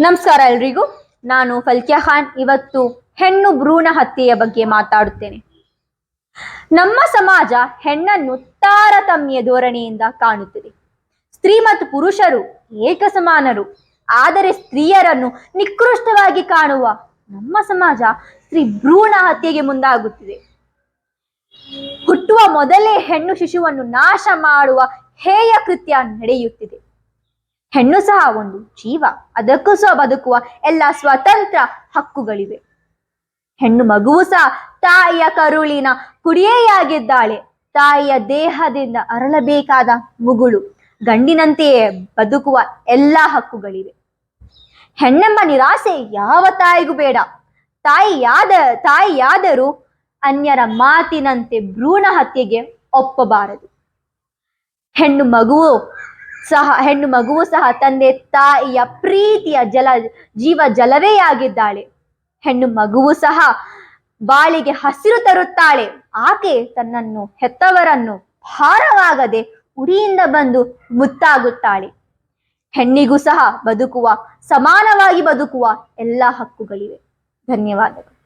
ನಮಸ್ಕಾರ ಎಲ್ರಿಗೂ. ನಾನು ಫಲ್ಕ್ಯಾ ಖಾನ್. ಇವತ್ತು ಹೆಣ್ಣು ಭ್ರೂಣ ಹತ್ಯೆಯ ಬಗ್ಗೆ ಮಾತಾಡುತ್ತೇನೆ. ನಮ್ಮ ಸಮಾಜ ಹೆಣ್ಣನ್ನು ತಾರತಮ್ಯ ಧೋರಣೆಯಿಂದ ಕಾಣುತ್ತದೆ. ಸ್ತ್ರೀ ಮತ್ತು ಪುರುಷರು ಏಕಸಮಾನರು. ಆದರೆ ಸ್ತ್ರೀಯರನ್ನು ನಿಕೃಷ್ಟವಾಗಿ ಕಾಣುವ ನಮ್ಮ ಸಮಾಜ ಸ್ತ್ರೀ ಭ್ರೂಣ ಹತ್ಯೆಗೆ ಮುಂದಾಗುತ್ತಿದೆ. ಹುಟ್ಟುವ ಮೊದಲೇ ಹೆಣ್ಣು ಶಿಶುವನ್ನು ನಾಶ ಮಾಡುವ ಹೇಯ ಕೃತ್ಯ ನಡೆಯುತ್ತಿದೆ. ಹೆಣ್ಣು ಸಹ ಒಂದು ಜೀವ. ಅದಕ್ಕೂ ಸಹ ಬದುಕುವ ಎಲ್ಲ ಸ್ವತಂತ್ರ ಹಕ್ಕುಗಳಿವೆ. ಹೆಣ್ಣು ಮಗುವು ಸಹ ತಾಯಿಯ ಕರುಳಿನ ಕುಡಿಯೇಯಾಗಿದ್ದಾಳೆ. ತಾಯಿಯ ದೇಹದಿಂದ ಅರಳಬೇಕಾದ ಮುಗುಳು. ಗಂಡಿನಂತೆಯೇ ಬದುಕುವ ಎಲ್ಲ ಹಕ್ಕುಗಳಿವೆ. ಹೆಣ್ಣೆಂಬ ನಿರಾಸೆ ಯಾವ ತಾಯಿಗೂ ಬೇಡ. ತಾಯಿಯಾದ, ತಾಯಿಯಾದರೂ ಅನ್ಯರ ಮಾತಿನಂತೆ ಭ್ರೂಣ ಹತ್ಯೆಗೆ ಒಪ್ಪಬಾರದು. ಹೆಣ್ಣು ಮಗುವು ಸಹ, ಹೆಣ್ಣು ಮಗುವು ಸಹ ತಂದೆ ತಾಯಿಯ ಪ್ರೀತಿಯ ಜಲ, ಜೀವ ಜಲವೇ ಆಗಿದ್ದಾಳೆ. ಹೆಣ್ಣು ಮಗುವು ಸಹ ಬಾಳಿಗೆ ಹಸಿರು ತರುತ್ತಾಳೆ. ಆಕೆ ತನ್ನನ್ನು ಹೆತ್ತವರನ್ನು ಭಾರವಾಗದೆ ಉಡಿಯಿಂದ ಬಂದು ಮುತ್ತಾಗುತ್ತಾಳೆ. ಹೆಣ್ಣಿಗೂ ಸಹ ಬದುಕುವ, ಸಮಾನವಾಗಿ ಬದುಕುವ ಎಲ್ಲ ಹಕ್ಕುಗಳಿವೆ. ಧನ್ಯವಾದಗಳು.